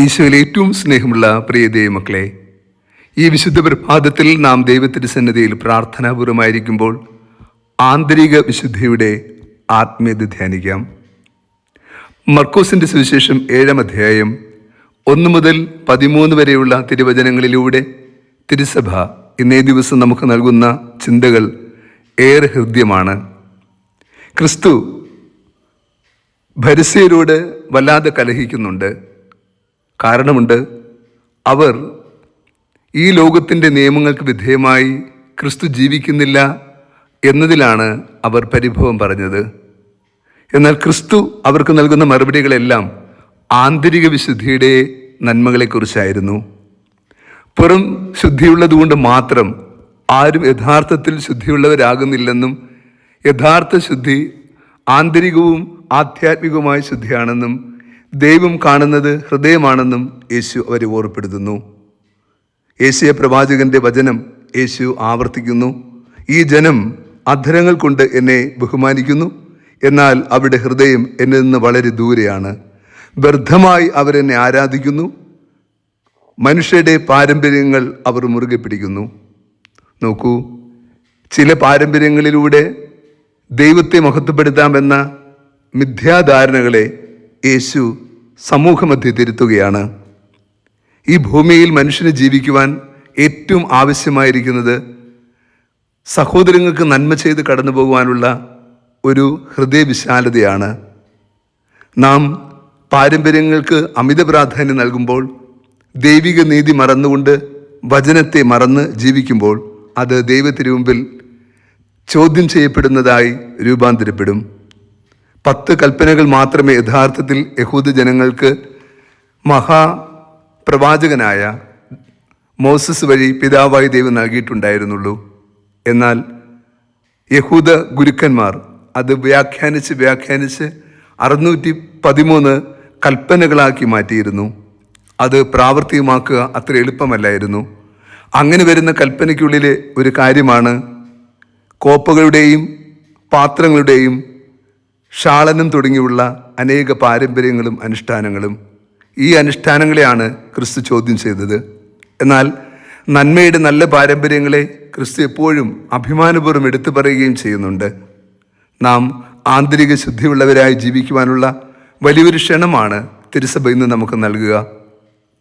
ഈശോയിൽ ഏറ്റവും സ്നേഹമുള്ള പ്രിയ ദൈവമക്കളെ ഈ വിശുദ്ധ പ്രഭാതത്തിൽ നാം ദൈവത്തിന്റെ സന്നദ്ധയിൽ പ്രാർത്ഥനാപൂർവമായിരിക്കുമ്പോൾ ആന്തരിക വിശുദ്ധിയുടെ ആത്മീയത ധ്യാനിക്കാം. മർക്കോസിന്റെ സുവിശേഷം ഏഴാം അധ്യായം ഒന്ന് മുതൽ പതിമൂന്ന് വരെയുള്ള തിരുവചനങ്ങളിലൂടെ തിരുസഭ ഇന്നേ ദിവസം നമുക്ക് നൽകുന്ന ചിന്തകൾ ഏറെ ഹൃദ്യമാണ്. ക്രിസ്തു ഭരിസയരോട് വല്ലാതെ കലഹിക്കുന്നുണ്ട്. കാരണമുണ്ട്. അവർ ഈ ലോകത്തിന്റെ നിയമങ്ങൾക്ക് വിധേയമായി ക്രിസ്തു ജീവിക്കുന്നില്ല എന്നതിലാണ് അവർ പരിഭവം പറഞ്ഞത്. എന്നാൽ ക്രിസ്തു അവർക്ക് നൽകുന്ന മറുപടികളെല്ലാം ആന്തരിക വിശുദ്ധിയുടെ നന്മകളെക്കുറിച്ചായിരുന്നു. പുറം ശുദ്ധിയുള്ളതുകൊണ്ട് മാത്രം ആരും യഥാർത്ഥത്തിൽ ശുദ്ധിയുള്ളവരാകുന്നില്ലെന്നും യഥാർത്ഥ ശുദ്ധി ആന്തരികവും ആധ്യാത്മികവുമായ ശുദ്ധിയാണെന്നും ദൈവം കാണുന്നത് ഹൃദയമാണെന്നും യേശു അവരെ ഓർപ്പെടുത്തുന്നു. യേശുയ പ്രവാചകന്റെ വചനം യേശു ആവർത്തിക്കുന്നു. ഈ ജനം അധരങ്ങൾ കൊണ്ട് എന്നെ ബഹുമാനിക്കുന്നു. എന്നാൽ അവരുടെ ഹൃദയം എന്നിൽ നിന്ന് വളരെ ദൂരെയാണ്. വ്യർത്ഥമായി അവരെന്നെ ആരാധിക്കുന്നു. മനുഷ്യരുടെ പാരമ്പര്യങ്ങൾ അവർ മുറുകെ പിടിക്കുന്നു. നോക്കൂ ചില പാരമ്പര്യങ്ങളിലൂടെ ദൈവത്തെ മഹത്വപ്പെടുത്താമെന്ന മിഥ്യാധാരണകളെ യേശു സമൂഹമധ്യ തിരുത്തുകയാണ്. ഈ ഭൂമിയിൽ മനുഷ്യന് ജീവിക്കുവാൻ ഏറ്റവും ആവശ്യമായിരിക്കുന്നത് സഹോദരങ്ങൾക്ക് നന്മ ചെയ്ത് കടന്നു പോകുവാനുള്ള ഒരു ഹൃദയവിശാലതയാണ്. നാം പാരമ്പര്യങ്ങൾക്ക് അമിത പ്രാധാന്യം നൽകുമ്പോൾ ദൈവിക നീതി മറന്നുകൊണ്ട് വചനത്തെ മറന്ന് ജീവിക്കുമ്പോൾ അത് ദൈവത്തിന് മുമ്പിൽ ചോദ്യം ചെയ്യപ്പെടുന്നതായി രൂപാന്തരപ്പെടും. പത്ത് കൽപ്പനകൾ മാത്രമേ യഥാർത്ഥത്തിൽ യഹൂദ് ജനങ്ങൾക്ക് മഹാപ്രവാചകനായ മോസസ് വഴി പിതാവായി ദൈവം നൽകിയിട്ടുണ്ടായിരുന്നുള്ളൂ. എന്നാൽ യഹൂദ ഗുരുക്കന്മാർ അത് വ്യാഖ്യാനിച്ച് വ്യാഖ്യാനിച്ച് അറുന്നൂറ്റി പതിമൂന്ന് കൽപ്പനകളാക്കി മാറ്റിയിരുന്നു. അത് പ്രാവർത്തികമാക്കുക അത്ര എളുപ്പമല്ലായിരുന്നു. അങ്ങനെ വരുന്ന കൽപ്പനയ്ക്കുള്ളിലെ ഒരു കാര്യമാണ് കോപ്പകളുടെയും പാത്രങ്ങളുടെയും ഷാളനം തുടങ്ങിയുള്ള അനേക പാരമ്പര്യങ്ങളും അനുഷ്ഠാനങ്ങളും ഈ അനുഷ്ഠാനങ്ങളെയാണ് ക്രിസ്തു ചോദ്യം ചെയ്തത്. എന്നാൽ നന്മയുടെ നല്ല പാരമ്പര്യങ്ങളെ ക്രിസ്തു എപ്പോഴും അഭിമാനപൂർവം എടുത്തു പറയുകയും ചെയ്യുന്നുണ്ട്. നാം ആന്തരിക ശുദ്ധിയുള്ളവരായി ജീവിക്കുവാനുള്ള വലിയൊരു ക്ഷണമാണ് തിരുസഭ ഇന്ന് നമുക്ക് നൽകുക.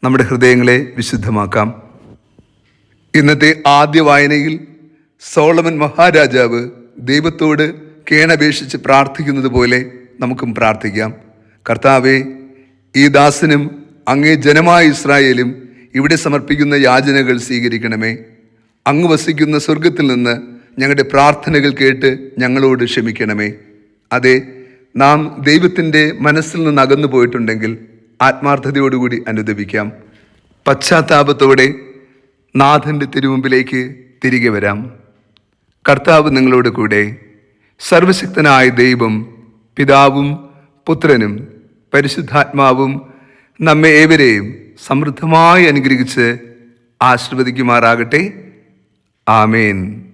നമ്മുടെ ഹൃദയങ്ങളെ വിശുദ്ധമാക്കാം. ഇന്നത്തെ ആദ്യ വായനയിൽ സോളമൻ മഹാരാജാവ് ദൈവത്തോട് കേണപേക്ഷിച്ച് പ്രാർത്ഥിക്കുന്നത് പോലെ നമുക്കും പ്രാർത്ഥിക്കാം. കർത്താവെ ഈ ദാസനും അങ്ങേ ജനമായ ഇസ്രായേലും ഇവിടെ സമർപ്പിക്കുന്ന യാചനകൾ സ്വീകരിക്കണമേ. അങ്ങ് വസിക്കുന്ന സ്വർഗത്തിൽ നിന്ന് ഞങ്ങളുടെ പ്രാർത്ഥനകൾ കേട്ട് ഞങ്ങളോട് ക്ഷമിക്കണമേ. അതെ നാം ദൈവത്തിന്റെ മനസ്സിൽ നിന്ന് അകന്നു പോയിട്ടുണ്ടെങ്കിൽ ആത്മാർത്ഥതയോടുകൂടി അനുദപിക്കാം. പശ്ചാത്താപത്തോടെ നാഥന്റെ തിരുമുമ്പിലേക്ക് തിരികെ വരാം. കർത്താവ് നിങ്ങളോട് കൂടെ. സർവശക്തനായ ദൈവം പിതാവും പുത്രനും പരിശുദ്ധാത്മാവും നമ്മെ ഏവരെയും സമൃദ്ധമായി അനുഗ്രഹിച്ച് ആശീർവദിക്കുമാറാകട്ടെ. ആമേൻ.